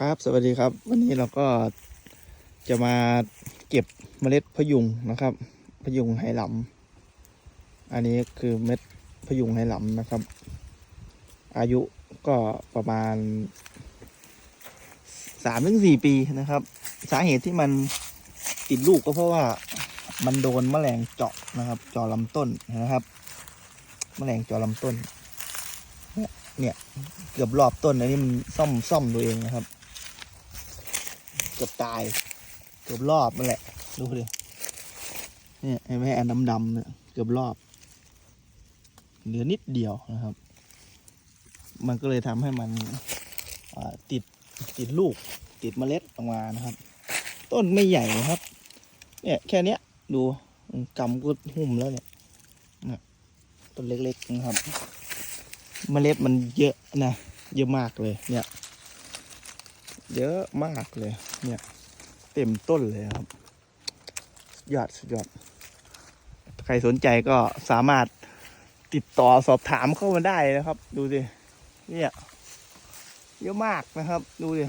ครับสวัสดีครับ วันนี้เราก็จะมาเก็บเมล็ดพะยุงนะครับพะยุงไหหลำอันนี้คือเม็ดพะยุงไหหลำนะครับ อายุก็ประมาณสามถึงสี่ปีนะครับ สาเหตุที่มันติดลูกก็เพราะว่ามันโดนแมลงเจาะนะครับ เจาะลำต้นนะครับ แมลงเจาะลำต้น เนี่ยเกือบรอบต้นอันนี้มันซ่อมซ่อมตัวเองนะครับ กือบตาย เกือบรอบนั่นแหละ ดูดิเนี่ยไอ้แม่อันดำๆเนี่ยเกือบรอบ เหลือนิดเดียวนะครับ มันก็เลยทำให้มันติดติดลูก ติดเมล็ดออกมานะครับ ต้นไม่ใหญ่นะครับ เนี่ยแค่เนี้ยดูกำก็หุ่มแล้วเนี่ยเนี่ยต้นเล็กๆนะครับ เมล็ดมันเยอะนะ เยอะมากเลยเนี่ย เยอะมากเลย เนี่ย เต็มต้นเลยครับยอดสุดยอด ใครสนใจก็สามารถติดต่อสอบถามเข้ามาได้นะครับ ดูสิเนี่ยเยอะมากนะครับ ดูดิ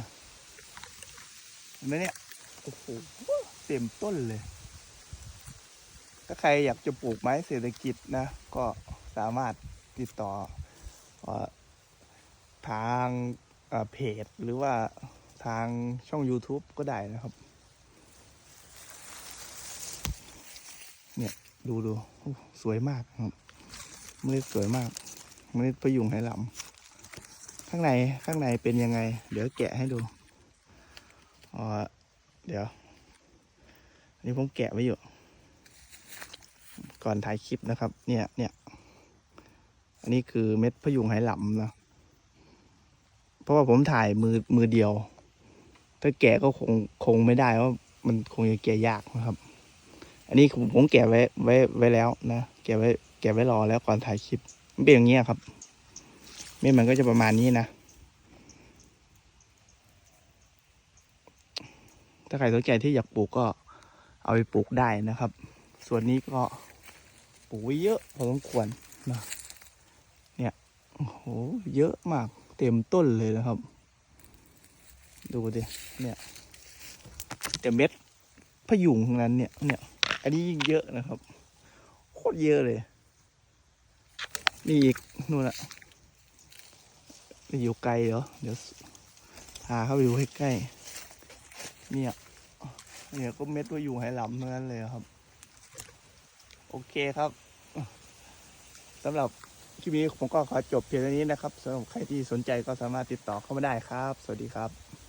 เห็นไหมเนี่ยโอ้โหเต็มต้นเลย ถ้าใครอยากจะปลูกไม้เศรษฐกิจนะ ก็สามารถติดต่ออทางเพจหรือว่า ทางช่อง YouTube ก็ได้นะครับ เนี่ยดูดูสวยมากครับเมล็ดสวยมากเมล็ดพะยุงไหหลำข้างในข้างในเป็นยังไง เดี๋ยวแกะให้ดูอ๋อเดี๋ยวอันนี้ผมแกะไว้อยู่ ก่อนถ่ายคลิปนะครับ เนี่ยเนี่ยอันนี้คือเม็ดพยุงไหหลำนะเพราะว่าผมถ่ายมือมือเดียว ถ้าแกะก็คงคงไม่ได้เพราะมันคงจะแกะยากนะครับ อันนี้ผมผมแกะไว้ไว้ไว้แล้วนะแกะไว้แกะไว้รอแล้วก่อนถ่ายคลิป มันเป็นอย่างเงี้ยครับเม็ดมันก็จะประมาณนี้นะถ้าใครสนใจที่อยากปลูกก็เอาไปปลูกได้นะครับ ส่วนนี้ก็ปลูกไว้เยอะพอสมควรนะเนี่ยโอ้โหเยอะมากเต็มต้นเลยนะครับ ดูดิเนี่ยแต่เม็ดพะยุงทั้งนั้นเนี่ยเนี่ย อันนี้ยิ่งเยอะนะครับ โคตรเยอะเลย นี่อีกนู่นอะอยู่ไกลเหรอเดี๋ยวพาเข้าไปดูให้ใกล้เนี่ยเนี่ยก็เม็ดว่าอยู่ไหหลำทั้งนั้นเลยครับ โอเคครับสำหรับคลิปนี้ผมก็ขอจบเพียงเท่านี้นะครับสำหรับใครที่สนใจก็สามารถติดต่อเข้ามาได้ครับ สวัสดีครับ